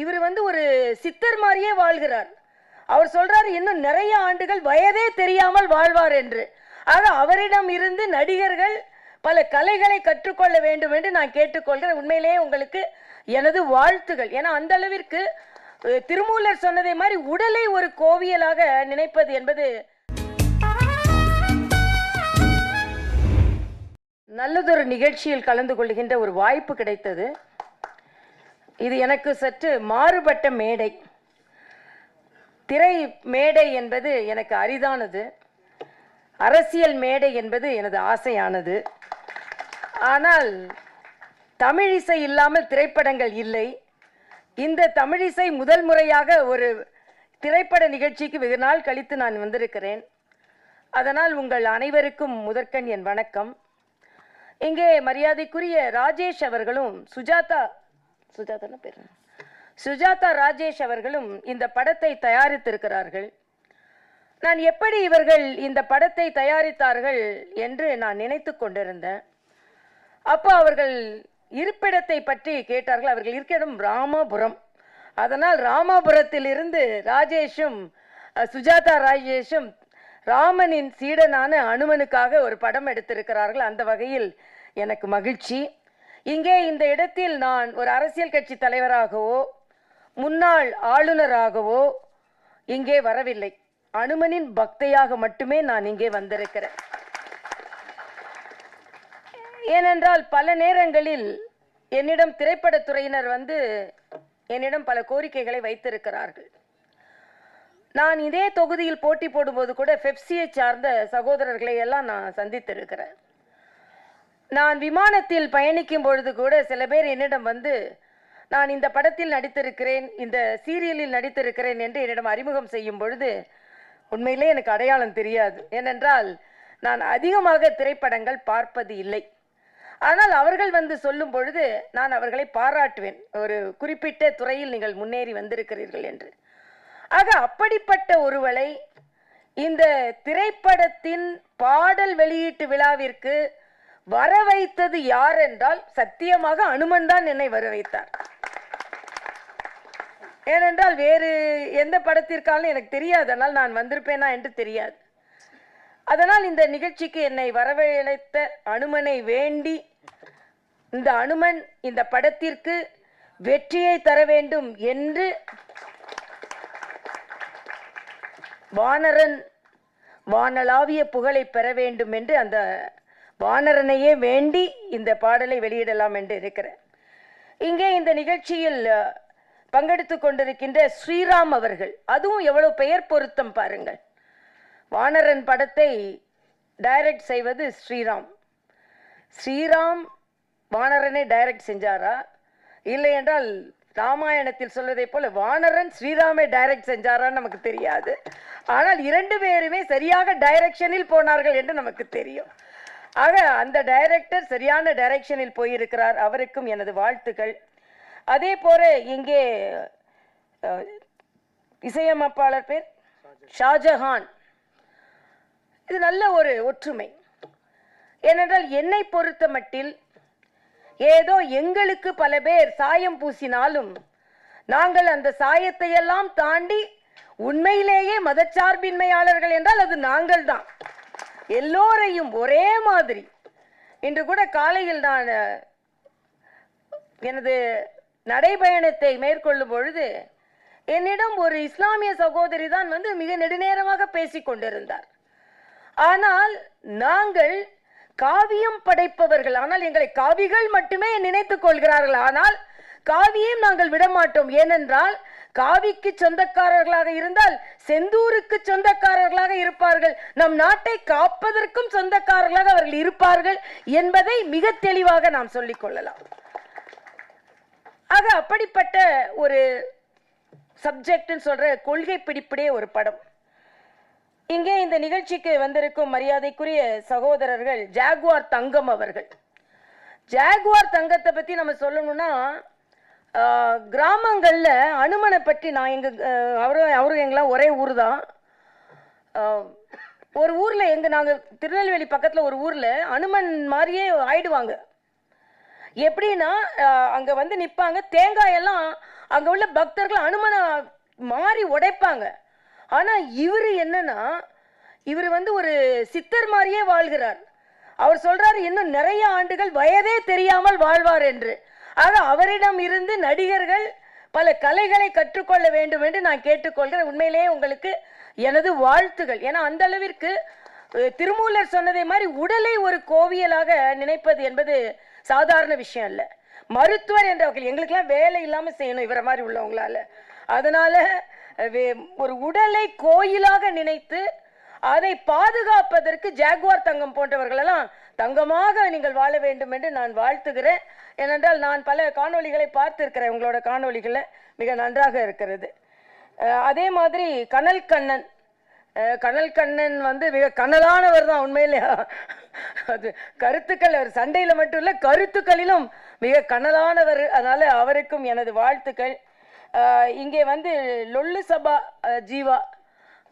இவர் வந்து ஒரு சித்தர் மாதிரியே வாழ்கிறார். அவர் சொல்றாரு இன்னும் நிறைய ஆண்டுகள் வயதே தெரியாமல் வாழ்வார் என்று. ஆக அவரிடம் இருந்து நடிகர்கள் பல கலைகளை கற்றுக்கொள்ள வேண்டும் என்று நான் கேட்டுக்கொள்கிறேன். உண்மையிலேயே உங்களுக்கு எனது வாழ்த்துகள் ஏன்னா அந்த அளவிற்கு திருமூலர் சொன்னதை மாதிரி உடலை ஒரு கோவியலாக நினைப்பது என்பது நல்லதொரு நிகழ்ச்சியில் கலந்து கொள்கின்ற ஒரு வாய்ப்பு கிடைத்தது. இது எனக்கு சற்று மாறுபட்ட மேடை. திரை மேடை என்பது எனக்கு அரிதானது. அரசியல் மேடை என்பது எனது ஆசையானது. ஆனால் தமிழிசை இல்லாமல் திரைப்படங்கள் இல்லை. இந்த தமிழிசை முதல் முறையாக ஒரு திரைப்பட நிகழ்ச்சிக்கு வெகு நாள் கழித்து நான் வந்திருக்கிறேன். அதனால் உங்கள் அனைவருக்கும் முதற்கண் என் வணக்கம். இங்கே மரியாதைக்குரிய ராஜேஷ் அவர்களும் சுஜாதா சுஜாதான பேர். சுஜாதா ராஜேஷ் அவர்களும் இந்த படத்தை தயாரித்திருக்கிறார்கள். நான் எப்படி இவர்கள் இந்த படத்தை தயாரித்தார்கள் என்று நான் நினைத்து கொண்டிருந்தேன். அப்போ அவர்கள் இருப்பிடத்தை பற்றி கேட்டார்கள். அவர்கள் இருக்கிடம் ராமபுரம். ராமாபுரம் அதனால் ராமாபுரத்திலிருந்து ராஜேஷும் சுஜாதா ராஜேஷும் ராமனின் சீடனான அனுமனுக்காக ஒரு படம் எடுத்திருக்கிறார்கள். அந்த வகையில் எனக்கு மகிழ்ச்சி. இங்கே இந்த இடத்தில் நான் ஒரு அரசியல் கட்சி தலைவராகவோ முன்னாள் ஆளுநராகவோ இங்கே வரவில்லை. அனுமனின் பக்தையாக மட்டுமே நான் இங்கே வந்திருக்கிறேன். ஏனென்றால் பல நேரங்களில் என்னிடம் திரைப்படத்துறையினர் வந்து என்னிடம் பல கோரிக்கைகளை வைத்திருக்கிறார்கள். நான் இதே தொகுதியில் போட்டி போடும்போது கூட பெப்சியை சார்ந்த சகோதரர்களை எல்லாம் நான் சந்தித்திருக்கிறேன். நான் விமானத்தில் பயணிக்கும் பொழுது கூட சில பேர் என்னிடம் வந்து நான் இந்த படத்தில் நடித்திருக்கிறேன் இந்த சீரியலில் நடித்திருக்கிறேன் என்று என்னிடம் அறிமுகம் செய்யும் பொழுது உண்மையிலே எனக்கு அடையாளம் தெரியாது. ஏனென்றால் நான் அதிகமாக திரைப்படங்கள் பார்ப்பது இல்லை. ஆனால் அவர்கள் வந்து சொல்லும் பொழுது நான் அவர்களை பாராட்டுவேன். ஒரு குறிப்பிட்ட துறையில் நீங்கள் முன்னேறி வந்திருக்கிறீர்கள் என்று. ஆக அப்படிப்பட்ட ஒருவளை இந்த திரைப்படத்தின் பாடல் வெளியீட்டு விழாவிற்கு வர வைத்தது யார் என்றால் சத்தியமாக அனுமன் தான் என்னை வர வைத்தார் ஏனென்றால் வேறு எந்த படத்திற்காலும் எனக்கு தெரியாது. அதனால் நான் வந்திருப்பேனா என்று தெரியாது. அதனால் இந்த நிகழ்ச்சிக்கு என்னை வரவழைத்த அனுமனை வேண்டி இந்த அனுமன் இந்த படத்திற்கு வெற்றியை தர வேண்டும் என்று வானரன் வானலாவிய புகழை பெற வேண்டும் என்று அந்த வானரனையே வேண்டி இந்த பாடலை வெளியிடலாம் என்று இருக்கிறேன். இங்கே இந்த நிகழ்ச்சியில் பங்கெடுத்து பங்கெடுத்துக் கொண்டிருக்கின்ற ஸ்ரீராம் அவர்கள் அதுவும் எவ்வளவு பெயர் பொருத்தம் பாருங்கள். வானரன் படத்தை டைரக்ட் செய்வது ஸ்ரீராம். ஸ்ரீராம் வானரனை டைரக்ட் செஞ்சாரா? இல்லை என்றால் ராமாயணத்தில் சொல்வதைப் போல வானரன் ஸ்ரீராமை டைரக்ட் செஞ்சாரான்னு நமக்கு தெரியாது. ஆனால் இரண்டு பேருமே சரியாக டைரக்ஷனில் போனார்கள் என்று நமக்கு தெரியும். ஆக அந்த டைரக்டர் சரியான டைரக்ஷனில் போயிருக்கிறார். அவருக்கும் எனது வாழ்த்துக்கள். அதே போல இங்கே இசையமைப்பாளர் பேர் ஷாஜஹான். இது நல்ல ஒரு ஒற்றுமை. ஏனென்றால் என்னை பொறுத்த மட்டில் ஏதோ எங்களுக்கு பல பேர் சாயம் பூசினாலும் நாங்கள் அந்த சாயத்தை எல்லாம் தாண்டி உண்மையிலேயே மதச்சார்பின்மையாளர்கள் என்றால் அது நாங்கள் தான் எல்லோரையும் ஒரே மாதிரி. இன்று கூட காலையில் நான் எனது நடைபயணத்தை மேற்கொள்ளும் பொழுது என்னிடம் ஒரு இஸ்லாமிய சகோதரி தான் வந்து மிக நெடுநேரமாக பேசிக் கொண்டிருந்தார். ஆனால் நாங்கள் காவியம் படைப்பவர்கள். ஆனால் எங்களை காவிகள் மட்டுமே நினைத்துக் கொள்கிறார்கள். ஆனால் காவியம் நாங்கள் விடமாட்டோம். ஏனென்றால் காவிக்கு சொந்தக்காரர்களாக இருந்தால் செந்தூருக்கு சொந்தக்காரர்களாக இருப்பார்கள். நம் நாட்டை காப்பதற்கும் சொந்தக்காரர்களாக அவர்கள் இருப்பார்கள் என்பதை மிக தெளிவாக நாம் சொல்லிக் கொள்ளலாம். ஆக அப்படிப்பட்ட ஒரு சப்ஜெக்ட்னு சொல்ற கொள்கை பிடிப்படே ஒரு படம். இங்கே இந்த நிகழ்ச்சிக்கு வந்திருக்கும் மரியாதைக்குரிய சகோதரர்கள் ஜாகுவார் தங்கம் அவர்கள். ஜாகுவார் தங்கத்தை பற்றி நம்ம சொல்லணும்னா கிராமங்களில் அனுமனை பற்றி நான் எங்கள் அவரும் அவரும் எங்கெல்லாம் ஒரே ஊர் தான். ஒரு ஊரில் எங்கள் நாங்கள் திருநெல்வேலி பக்கத்தில் ஒரு ஊரில் அனுமன் மாதிரியே ஆயிடுவாங்க. எப்படின்னா அங்கே வந்து நிற்பாங்க தேங்காய் எல்லாம் உள்ள பக்தர்கள் அனுமனை மாறி உடைப்பாங்க. ஆனால் இவர் என்னன்னா இவர் வந்து ஒரு சித்தர் மாதிரியே வாழ்கிறார். அவர் சொல்கிறார் இன்னும் நிறைய ஆண்டுகள் வயதே தெரியாமல் வாழ்வார் என்று. ஆக அவரிடம் இருந்து நடிகர்கள் பல கலைகளை கற்றுக்கொள்ள வேண்டும் என்று நான் கேட்டுக்கொள்கிறேன். உண்மையிலேயே உங்களுக்கு எனது வாழ்த்துகள். ஏன்னா அந்த அளவிற்கு திருமூலர் சொன்னதை மாதிரி உடலை ஒரு கோவியலாக நினைப்பது என்பது சாதாரண விஷயம் இல்லை மருத்துவர் என்ற வகையில் எங்களுக்கெல்லாம் வேலை இல்லாமல் செய்யணும் இவரை மாதிரி உள்ளவங்களால. அதனால வே- ஒரு உடலை கோயிலாக நினைத்து அதை பாதுகாப்பதற்கு ஜாகுவார் தங்கம் போன்றவர்களெல்லாம் தங்கமாக நீங்கள் வாழ வேண்டும் என்று நான் வாழ்த்துகிறேன். ஏனென்றால் நான் பல காணொளிகளை பார்த்திருக்கிறேன். உங்களோட காணொளிகளை மிக நன்றாக இருக்கிறது. அதே மாதிரி கனல் கண்ணன். கனல் கண்ணன் வந்து மிக கனலானவர் தான் உண்மையிலே. அது கருத்துக்கள் அவர் சண்டையில் மட்டும் இல்லை கருத்துக்களிலும் மிக கனலானவர். அதனால் அவருக்கும் எனது வாழ்த்துக்கள். இங்கே வந்து லொல்லு சபா ஜீவா.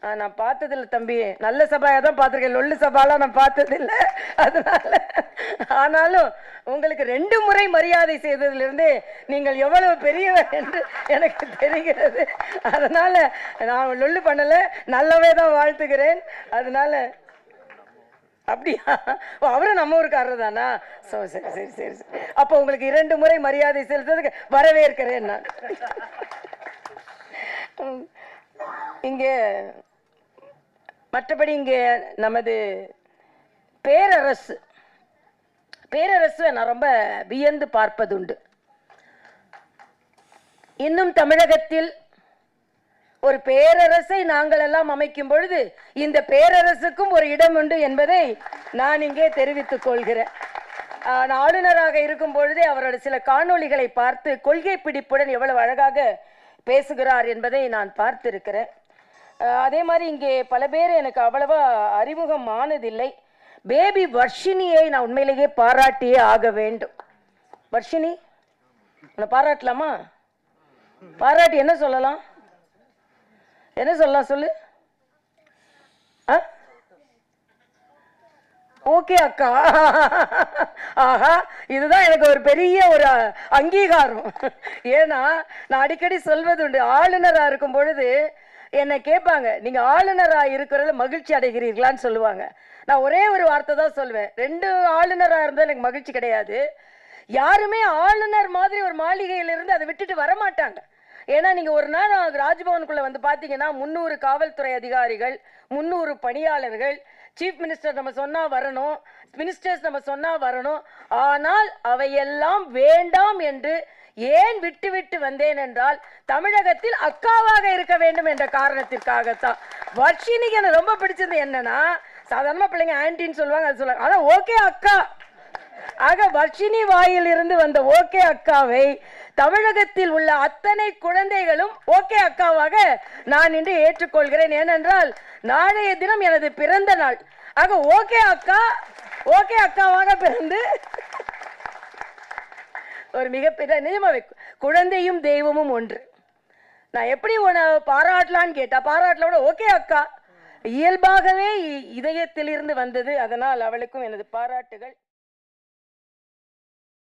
நான் பார்த்ததில்ல தம்பி. நல்ல சபாயாக தான் பார்த்துருக்கேன். லொல்லு சபாலாம் நான் பார்த்ததில்ல. அதனால ஆனாலும் உங்களுக்கு ரெண்டு முறை மரியாதை செய்ததிலிருந்து நீங்கள் எவ்வளவு பெரியவர் என்று எனக்கு தெரிகிறது. அதனால நான் லொல்லு பண்ணலை. நல்லவே தான் வாழ்த்துக்கிறேன் அதனால அப்படியா? அவரும் நம்ம ஊருக்காரர் தானா? சோ சரி சரி சரி சரி. அப்போ உங்களுக்கு இரண்டு முறை மரியாதை செலுத்துறதுக்கு வரவேற்கிறேன் நான். இங்கே மற்றபடி இங்கே நமது பேரரசு. பேரரசு நான் ரொம்ப வியந்து பார்ப்பதுண்டு. இன்னும் தமிழகத்தில் ஒரு பேரரசை நாங்கள் எல்லாம் அமைக்கும் பொழுது இந்த பேரரசுக்கும் ஒரு இடம் உண்டு என்பதை நான் இங்கே தெரிவித்துக் கொள்கிறேன். நான் ஆளுநராக இருக்கும் பொழுதே அவரோட சில காணொளிகளை பார்த்து கொள்கை பிடிப்புடன் எவ்வளவு அழகாக பேசுகிறார் என்பதை நான் பார்த்திருக்கிறேன். அதே மாதிரி இங்கே பல பேர் எனக்கு அவ்வளவா அறிமுகம் ஆனதில்லை. பேபி வர்ஷினியை நான் உண்மையிலேயே பாராட்டியே ஆக வேண்டும். வர்ஷினி உன்னை பாராட்டலாமா? பாராட்டி என்ன சொல்லலாம்? என்ன சொல்லலாம் சொல்லு? ஆ ஓகே அக்கா. ஆஹா இதுதான் எனக்கு ஒரு பெரிய ஒரு அங்கீகாரம். ஏன்னா நான் அடிக்கடி சொல்வது உண்டு ஆளுநராக இருக்கும் பொழுது என்னை கேட்பாங்க நீங்கள் ஆளுநராக இருக்கிறதுல மகிழ்ச்சி அடைகிறீர்களான்னு சொல்லுவாங்க. நான் ஒரே ஒரு வார்த்தை தான் சொல்லுவேன். ரெண்டு ஆளுநராக இருந்தால் எனக்கு மகிழ்ச்சி கிடையாது. யாருமே ஆளுநர் மாதிரி ஒரு மாளிகையிலிருந்து அதை விட்டுட்டு வர மாட்டாங்க ஏன்னா நீங்கள் ஒரு நாள் ராஜ்பவனுக்குள்ளே வந்து பார்த்தீங்கன்னா முந்நூறு காவல்துறை அதிகாரிகள் முந்நூறு பணியாளர்கள் சீஃப் மினிஸ்டர் நம்ம சொன்னால் வரணும் மினிஸ்டர்ஸ் நம்ம சொன்னால் வரணும். ஆனால் அவையெல்லாம் வேண்டாம் என்று ஏன் விட்டுவிட்டு வந்தேன் என்றால் தமிழகத்தில் அக்காவாக இருக்க வேண்டும் என்ற காரணத்திற்காகத்தான். வர்ஷினிக்கு எனக்கு ரொம்ப பிடிச்சது என்னன்னா சாதாரண பிள்ளைங்க ஆன்டின்னு சொல்லுவாங்க அது சொல்லுவாங்க அதான் ஓகே அக்கா. ஆக வர்ஷினி வாயிலிருந்து வந்த ஓகே அக்காவை தமிழகத்தில் உள்ள அத்தனை குழந்தைகளும் ஓகே அக்காவாக நான் இன்று ஏற்றுக்கொள்கிறேன். ஏனென்றால் நாளைய தினம் எனது பிறந்த நாள். ஆக ஓகே அக்கா ஓகே அக்காவாக பிறந்து ஒரு மிகப்பெரிய நிஜமாவே குழந்தையும் தெய்வமும் ஒன்று. நான் எப்படி உன்னை பாராட்டலான்னு கேட்டா பாராட்டலோட ஓகே அக்கா. இயல்பாகவே இ- இதயத்திலிருந்து வந்தது. அதனால் அவளுக்கும் எனது பாராட்டுகள்